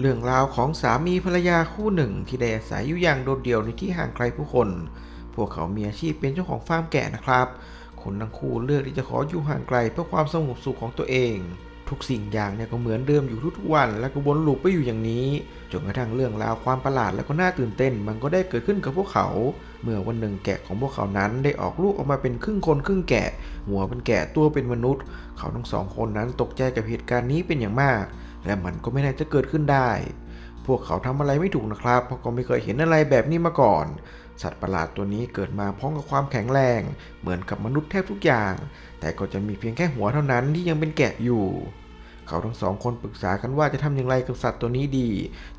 เรื่องราวของสามีภรรยาคู่หนึ่งที่ได้อาศัยอยู่อย่างโดดเดี่ยวในที่ห่างไกลผู้คน พวกเขามีอาชีพเป็นเจ้าของฟาร์มแกะนะครับ คนทั้งคู่เลือกที่จะขออยู่ห่างไกลเพื่อความสงบสุขของตัวเอง ทุกสิ่งอย่างเนี่ยก็เหมือนเดิมอยู่ทุกๆวัน และก็วนลูปไปอยู่อย่างนี้ จนกระทั่งเรื่องราวความประหลาดและก็น่าตื่นเต้น มันก็ได้เกิดขึ้นกับพวกเขา เมื่อวันหนึ่งแกะของพวกเขานั้นได้ออกลูกออกมาเป็นครึ่งคนครึ่งแกะ หัวเป็นแกะตัวเป็นมนุษย์ เขาทั้งสองคนนั้นตกใจกับเหตุการณ์นี้เป็นอย่างมาก และมันก็ไม่น่าจะเกิดขึ้นได้ พวกเขาทำอะไรไม่ถูกนะครับ เพราะก็ไม่เคยเห็นอะไรแบบนี้มาก่อน สัตว์ประหลาดตัวนี้เกิดมาพร้อมกับความแข็งแรง เหมือนกับมนุษย์แทบทุกอย่าง แต่ก็จะมีเพียงแค่หัวเท่านั้นที่ยังเป็นแกะอยู่ เขาทั้งสองคนปรึกษากันว่าจะทำอย่างไรกับสัตว์ตัวนี้ดี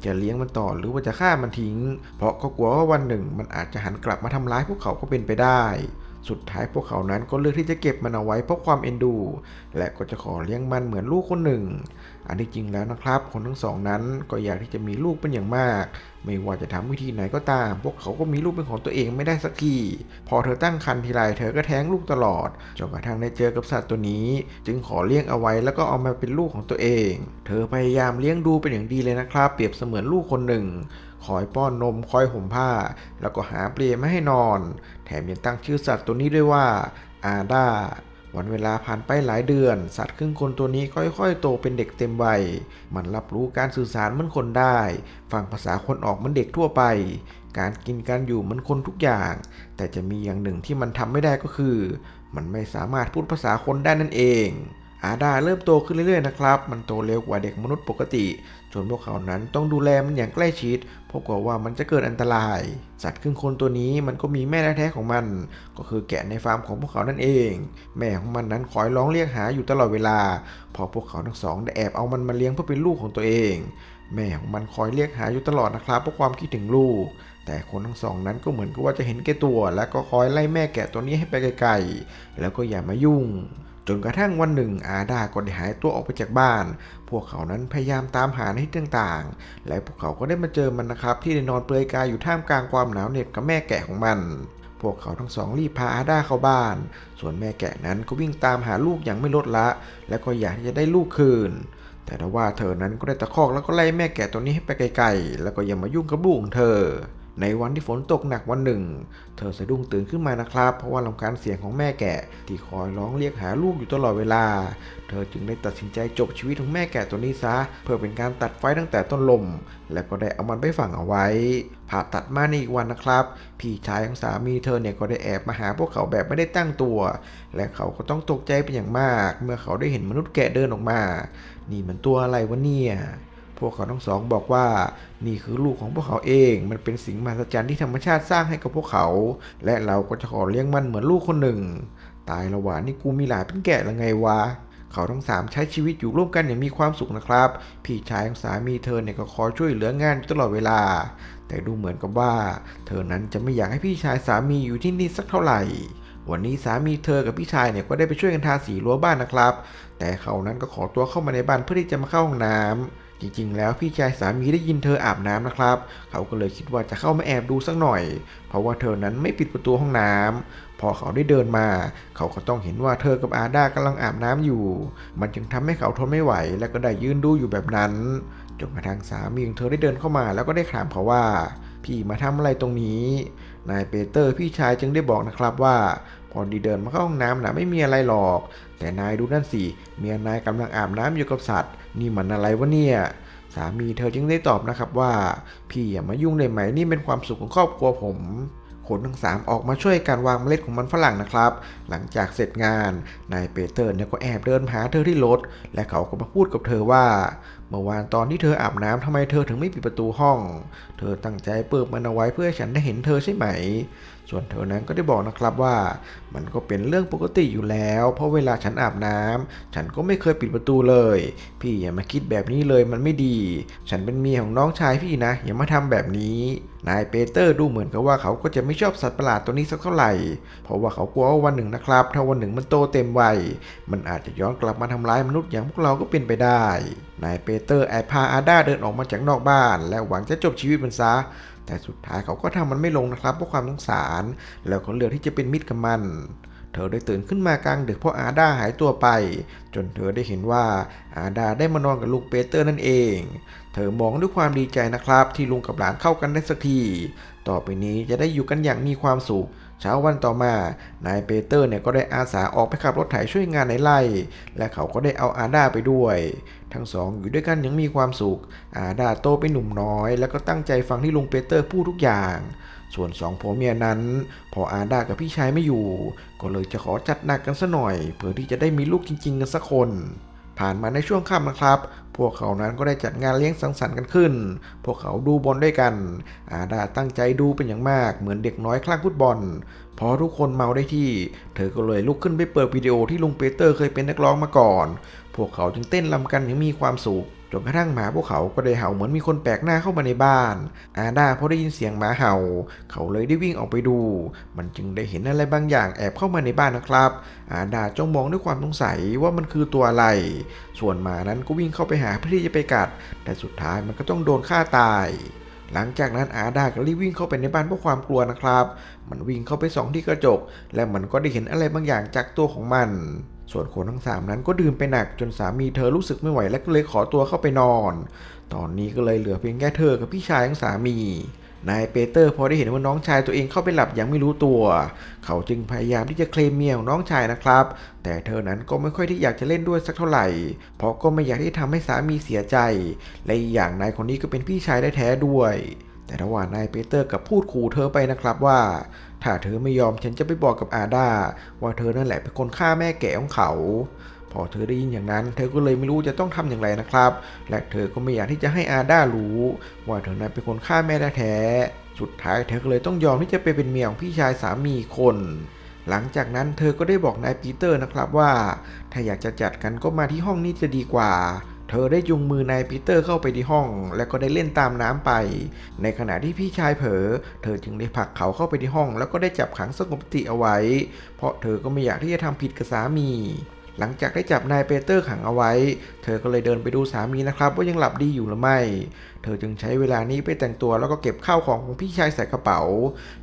จะเลี้ยงมันต่อหรือว่าจะฆ่ามันทิ้ง เพราะก็กลัวว่าวันหนึ่งมันอาจจะหันกลับมาทำร้ายพวกเขาก็เป็นไปได้ สุดท้ายพวกเขานั้นก็เลือกที่จะเก็บมันเอาไว้เพราะความเอ็นดู และก็จะขอเลี้ยงมันเหมือนลูกคนหนึ่ง อันที่จริงแล้วนะครับ คนทั้งสองนั้นก็อยากที่จะมีลูกเป็นอย่างมาก ไม่ว่าจะทำวิธีไหนก็ตาม พวกเขาก็มีลูกเป็นของตัวเองไม่ได้สักทีพอเธอตั้งครรภ์ทีไรเธอก็แท้งลูกตลอดจนกระทั่งได้เจอกับสัตว์ตัวนี้ จึงขอเลี้ยงเอาไว้แล้วก็เอามาเป็นลูกของตัวเอง เธอพยายามเลี้ยงดูเป็นอย่างดีเลยนะครับ เปรียบเสมือนลูกคนหนึ่ง คอยป้อนนมคอยห่มผ้า แล้วก็หาเปล่ไมาให้นอน แถมยังตั้งชื่อสัตว์ตัวนี้ด้วยว่าอาดาวันเวลาผ่านไปหลายเดือน สัตว์ครึ่งคนตัวนี้ค่อยๆ โตเป็นเด็กเต็มวัย มันรับรู้การสื่อสารเหมือนคนได้ ฟังภาษาคนออกเหมือนเด็กทั่วไป การกินการอยู่เหมือนคนทุกอย่าง แต่จะมีอย่างหนึ่งที่มันทำไม่ได้ก็คือ มันไม่สามารถพูดภาษาคนได้นั่นเอง อาดาเริ่มโตขึ้นเรื่อยๆนะครับ มันโตเร็วกว่าเด็กมนุษย์ปกติ จนพวกเขานั้นต้องดูแลมันอย่างใกล้ชิดเพราะกลัวว่ามันจะเกิดอันตราย สัตว์ครึ่งคนตัวนี้มันก็มีแม่แท้ๆของมัน ก็คือแกะในฟาร์มของพวกเขานั่นเอง แม่ของมันนั้นคอยร้องเรียกหาอยู่ตลอดเวลา พอพวกเขาทั้งสองได้แอบเอามันมาเลี้ยงเพื่อเป็นลูกของตัวเอง แม่ของมันคอยเรียกหาอยู่ตลอดนะครับเพราะความคิดถึงลูก แต่คนทั้งสองนั้นก็เหมือนกับว่าจะเห็นแก่ตัว และก็คอยไล่แม่แกะตัวนี้ให้ไปไกลๆ แล้วก็อย่ามายุ่ง จนกระทั่งวันหนึ่งอาดาก็ได้หายตัวออกไปจากบ้าน พวกเขานั้นพยายามตามหาในที่ต่างๆ และพวกเขาก็ได้มาเจอมันนะครับที่ได้นอนเปลือยกายอยู่ท่ามกลางความหนาวเหน็บกับแม่แกะของมัน พวกเขาทั้งสองรีบพาอาดาเข้าบ้าน ส่วนแม่แกะนั้นก็วิ่งตามหาลูกอย่างไม่ลดละ และก็อยากที่จะได้ลูกคืน แต่ว่าเธอนั้นก็ได้ตะคอกแล้วก็ไล่แม่แกะตัวนี้ให้ไปไกลๆ แล้วก็อย่ามายุ่งกับลูกของเธอ ในวันที่ฝนตกหนักวันหนึ่ง เธอสะดุ้งตื่นขึ้นมานะครับ เพราะว่าลำคาญเสียงของแม่แกะที่คอยร้องเรียกหาลูกอยู่ตลอดเวลา เธอจึงได้ตัดสินใจจบชีวิตของแม่แกะตัวนี้ซะ เพื่อเป็นการตัดไฟตั้งแต่ต้นลม และก็ได้เอามันไปฝังเอาไว้ผ่าตัดมาในอีกวันนะครับ พี่ชายของสามีเธอเนี่ยก็ได้แอบมาหาพวกเขาแบบไม่ได้ตั้งตัว และเขาก็ต้องตกใจเป็นอย่างมาก เมื่อเขาได้เห็นมนุษย์แกะเดินออกมา นี่มันตัวอะไรวะเนี่ย พวกเขาทั้งสองบอกว่านี่คือลูกของพวกเขาเอง มันเป็นสิ่งมหัศจรรย์ที่ธรรมชาติสร้างให้กับพวกเขา และเราก็จะขอเลี้ยงมันเหมือนลูกคนหนึ่ง ตายละวะนี่กูมีหลานเป็นแกะล้วไงวะเขาทั้งสามใช้ชีวิตอยู่ร่วมกันอย่างมีความสุขนะครับ พี่ชายของสามีเธอเนี่ยก็คอยช่วยเหลืองานตลอดเวลา แต่ดูเหมือนกับว่า เธอนั้นจะไม่อยากให้พี่ชายสามีอยู่ที่นี่สักเท่าไหร่วันนี้สามีเธอกับพี่ชายเนี่ยก็ได้ไปช่วยกันทาสีรั้วบ้านนะครับ แต่เขานั้นก็ขอตัวเข้ามาในบ้านเพื่อที่จะมาเข้าห้องน้ำ จริงๆ แล้วพี่ชายสามีได้ยินเธออาบน้ำนะครับ เขาก็เลยคิดว่าจะเข้ามาแอบดูสักหน่อย เพราะว่าเธอนั้นไม่ปิดประตูห้องน้ำพอเขาได้เดินมา เขาก็ต้องเห็นว่าเธอกับอาด้ากำลังอาบน้ำอยู่ มันจึงทำให้เขาทนไม่ไหว และก็ได้ยืนดูอยู่แบบนั้น จนกระทั่งสามีของเธอได้เดินเข้ามาแล้วก็ได้ถามเขาว่า พี่มาทำอะไรตรงนี้ นายเปเตอร์พี่ชายจึงได้บอกนะครับว่า พอดีเดินมาเข้าห้องน้ำนะไม่มีอะไรหรอก แต่นายดูนั่นสิเมียนายกำลังอาบน้ำอยู่กับสัตว์ นี่มันอะไรวะเนี่ยสามีเธอจึงได้ตอบนะครับว่า พี่อย่ามายุ่งเลยไหมนี่เป็นความสุขของครอบครัวผมคนทั้งสามออกมาช่วยการวางเมล็ดของมันฝรั่งนะครับ หลังจากเสร็จงาน นายเปเตอร์เนี่ยก็แอบเดินมาหาเธอที่รถ และเขาก็มาพูดกับเธอว่าเมื่อวานตอนที่เธออาบน้ำทำไมเธอถึงไม่ปิดประตูห้อง เธอตั้งใจเปิดมันเอาไว้เพื่อให้ฉันได้เห็นเธอใช่ไหม ส่วนเธอนั้นก็ได้บอกนะครับว่า มันก็เป็นเรื่องปกติอยู่แล้ว เพราะเวลาฉันอาบน้ำฉันก็ไม่เคยปิดประตูเลย พี่อย่ามาคิดแบบนี้เลยมันไม่ดี ฉันเป็นเมียของน้องชายพี่นะ อย่ามาทำแบบนี้ นายเปเตอร์ดูเหมือนกับว่าเขาก็จะไม่ชอบสัตว์ประหลาดตัวนี้สักเท่าไหร่ เพราะว่าเขากลัวว่าวันหนึ่งนะครับ ถ้าวันหนึ่งมันโตเต็มวัยมันอาจจะย้อนกลับมาทำร้ายมนุษย์อย่างพวกเราก็เป็นไปได้นายเปเตอร์แอบพาอาด้าเดินออกมาจากนอกบ้าน และหวังจะจบชีวิตมันซะ แต่สุดท้ายเขาก็ทำมันไม่ลงนะครับเพราะความสงสาร แล้วเขาเลือกที่จะเป็นมิตรกับมัน เธอได้ตื่นขึ้นมากลางดึกเพราะอาดาหายตัวไป จนเธอได้เห็นว่าอาดาได้มานอนกับลุงเปเตอร์นั่นเอง เธอมองด้วยความดีใจนะครับ ที่ลุงกับหลานเข้ากันได้สักที ต่อไปนี้จะได้อยู่กันอย่างมีความสุขเช้าวันต่อมา นายเปเตอร์เนี่ยก็ได้อาสาออกไปขับรถไถช่วยงานในไร่ และเขาก็ได้เอาอาดาไปด้วย ทั้งสองอยู่ด้วยกันยังมีความสุข อาดาโตเป็นหนุ่มน้อย แล้วก็ตั้งใจฟังที่ลุงเปเตอร์พูดทุกอย่าง ส่วนสองผัวเมียนั้น พออาดากับพี่ชายไม่อยู่ ก็เลยจะขอจัดหนักกันซะหน่อย เพื่อที่จะได้มีลูกจริงๆกันสักคน ผ่านมาในช่วงค่ำนะครับ พวกเขานั้นก็ได้จัดงานเลี้ยงสังสรรค์กันขึ้น พวกเขาดูบอลด้วยกัน อาดาตั้งใจดูเป็นอย่างมาก เหมือนเด็กน้อยคลั่งฟุตบอล พอทุกคนเมาได้ที่ เธอก็เลยลุกขึ้นไปเปิดวิดีโอที่ลุงเปเตอร์เคยเป็นนักร้องมาก่อน พวกเขาจึงเต้นรำกันอย่างมีความสุข นกระทั่งหมาพวกเขาก็ได้เห่าเหมือนมีคนแปลกหน้าเข้ามาในบ้าน อาดาพอได้ยินเสียงหมาเห่า เขาเลยได้วิ่งออกไปดู มันจึงได้เห็นอะไรบางอย่างแอบเข้ามาในบ้านนะครับ อาดาจ้องมองด้วยความสงสัยว่ามันคือตัวอะไร ส่วนหมานั้นก็วิ่งเข้าไปหาเพื่อที่จะไปกัด แต่สุดท้ายมันก็ต้องโดนฆ่าตายหลังจากนั้นอาดาก็รีบวิ่งเข้าไปในบ้านเพราะความกลัวนะครับ มันวิ่งเข้าไปส่องที่กระจก และมันก็ได้เห็นอะไรบางอย่างจากตัวของมัน ส่วนคนทั้งสามนั้นก็ดื่มไปหนักจนสามีเธอรู้สึกไม่ไหวและก็เลยขอตัวเข้าไปนอน ตอนนี้ก็เลยเหลือเพียงแค่เธอกับพี่ชายของสามี นายเปเตอร์พอได้เห็นว่าน้องชายตัวเองเข้าไปหลับอย่างไม่รู้ตัว เขาจึงพยายามที่จะเคลมเมียของน้องชายนะครับ แต่เธอนั้นก็ไม่ค่อยที่อยากจะเล่นด้วยสักเท่าไหร่ เพราะก็ไม่อยากที่ทำให้สามีเสียใจ และอีกอย่างนายคนนี้ก็เป็นพี่ชายได้แท้ๆด้วย แต่ระหว่างนายเปเตอร์กับพูดขู่เธอไปนะครับว่า ถ้าเธอไม่ยอมฉันจะไปบอกกับอาดาว่าเธอนั่นแหละเป็นคนฆ่าแม่แก่ของเขา พอเธอได้ยินอย่างนั้น เธอก็เลยไม่รู้จะต้องทำอย่างไรนะครับ และเธอก็ไม่อยากที่จะให้อาดารู้ ว่าเธอนั้นเป็นคนฆ่าแม่แท้ๆสุดท้ายเธอก็เลยต้องยอมที่จะไปเป็นเมียของพี่ชายสามีคน หลังจากนั้นเธอก็ได้บอกนายปีเตอร์นะครับว่า ถ้าอยากจะจัดกันก็มาที่ห้องนี้จะดีกว่า เธอได้จุงมือนายปีเตอร์เข้าไปที่ห้อง และก็ได้เล่นตามน้ำไป ในขณะที่พี่ชายเผลอ เธอจึงได้ผลักเขาเข้าไปที่ห้อง แล้วก็ได้จับขังสงบสติเอาไว้ เพราะเธอก็ไม่อยากที่จะทำผิดกับสามี หลังจากได้จับนายเปเตอร์ขังเอาไว้ เธอก็เลยเดินไปดูสามีนะครับ ว่ายังหลับดีอยู่หรือไม่ เธอจึงใช้เวลานี้ไปแต่งตัวแล้วก็เก็บข้าวของของพี่ชายใส่กระเป๋า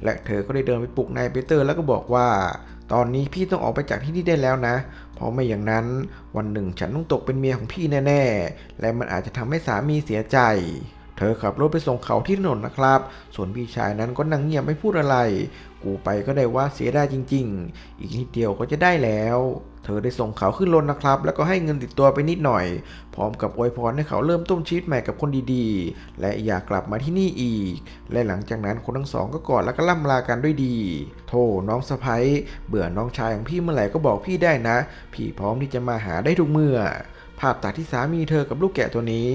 และเธอก็ได้เดินไปปลุกนายเปเตอร์แล้วก็บอกว่า ตอนนี้พี่ต้องออกไปจากที่นี่ได้แล้วนะ เพราะไม่อย่างนั้นวันหนึ่งฉันต้องตกเป็นเมียของพี่แน่ๆ และมันอาจจะทำให้สามีเสียใจเธอขับรถไปส่งเขาที่ถนนนะครับ ส่วนพี่ชายนั้นก็นั่งเงียบไม่พูดอะไร กูไปก็ได้ว่าเสียได้จริง ๆ อีกนิดเดียวก็จะได้แล้ว เธอได้ส่งเขาขึ้นรถนะครับ แล้วก็ให้เงินติดตัวไปนิดหน่อย พร้อมกับอวยพรให้เขาเริ่มต้นชีวิตใหม่กับคนดีๆ และอยากกลับมาที่นี่อีก และหลังจากนั้นคนทั้งสองก็กอดแล้วก็ล่ำลากันด้วยดีโธ่น้องสะพ้ยเบื่อน้องชายของพี่เมื่อไหร่ก็บอกพี่ได้นะ พี่พร้อมที่จะมาหาได้ทุกเมื่อภาพตัดที่สามีเธอกับลูกแกะตัวนี้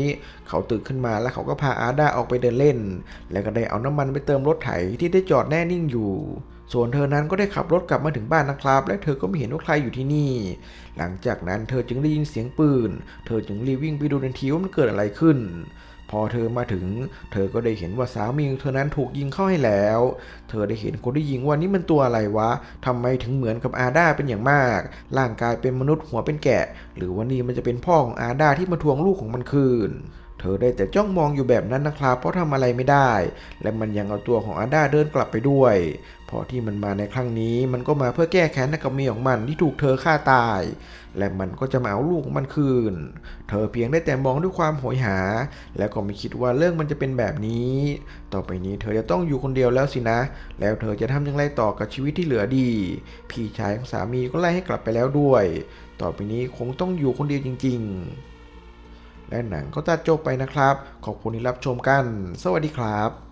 เขาตื่นขึ้นมาแล้วเขาก็พาอาดาออกไปเดินเล่น แล้วก็ได้เอาน้ำมันไปเติมรถไถที่ได้จอดแน่นิ่งอยู่ ส่วนเธอนั้นก็ได้ขับรถกลับมาถึงบ้านนะครับ และเธอก็ไม่เห็นว่าใครอยู่ที่นี่ หลังจากนั้นเธอจึงได้ยินเสียงปืน เธอจึงรีบวิ่งไปดูทันทีว่ามันเกิดอะไรขึ้น พอเธอมาถึง เธอก็ได้เห็นว่าสามีของเธอนั้นถูกยิงเข้าให้แล้ว เธอได้เห็นคนที่ยิงว่านี่มันตัวอะไรวะทำไมถึงเหมือนกับอาดาเป็นอย่างมาก ร่างกายเป็นมนุษย์หัวเป็นแกะ หรือว่านี่มันจะเป็นพ่อของอาดาที่มาทวงลูกของมันคืน เธอได้แต่จ้องมองอยู่แบบนั้นนะครับ เพราะทำอะไรไม่ได้ และมันยังเอาตัวของอาด้าเดินกลับไปด้วยพราะที่มันมาในครั้งนี้ มันก็มาเพื่อแก้แค้นกับเมียของมันที่ถูกเธอฆ่าตาย และมันก็จะมาเอาลูกของมันคืน เธอเพียงได้แต่มองด้วยความโหยหา แล้วก็ไม่คิดว่าเรื่องมันจะเป็นแบบนี้ ต่อไปนี้เธอจะต้องอยู่คนเดียวแล้วสินะ แล้วเธอจะทำอย่างไรต่อกับชีวิตที่เหลือดี พี่ชายของสามีก็ไล่ให้กลับไปแล้วด้วย ต่อไปนี้คงต้องอยู่คนเดียวจริง ๆ และหนังก็ตัดจบไปนะครับ ขอบคุณที่รับชมกัน สวัสดีครับ